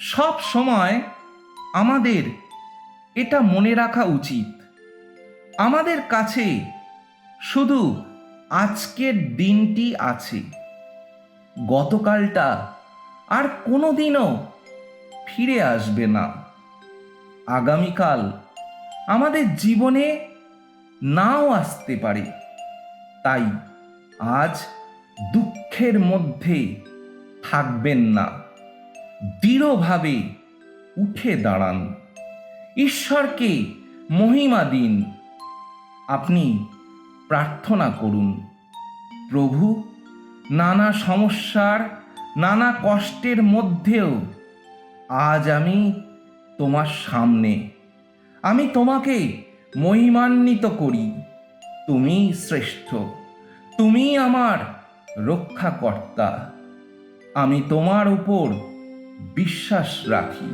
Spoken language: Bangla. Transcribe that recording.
সব সময় আমাদের এটা মনে রাখা উচিত। আমাদের কাছে শুধু আজকের দিনটি আছে। গতকালটা আর কোনো দিনও ফিরে আসবে না। আগামীকাল আমাদের জীবনে নাও আসতে পারে। তাই আজ দুঃখের মধ্যে থাকবেন না। দৃঢ়ভাবে উঠে দাঁড়ান। ঈশ্বরকে মহিমা দিন। আপনি প্রার্থনা করুন, প্রভু, নানা সমস্যার, নানা কষ্টের মধ্যেও আজ আমি তোমার সামনে। আমি তোমাকে মহিমান্বিত করি। তুমি শ্রেষ্ঠ। তুমি আমার রক্ষাকর্তা। আমি তোমার উপর বিশ্বাস রাখি।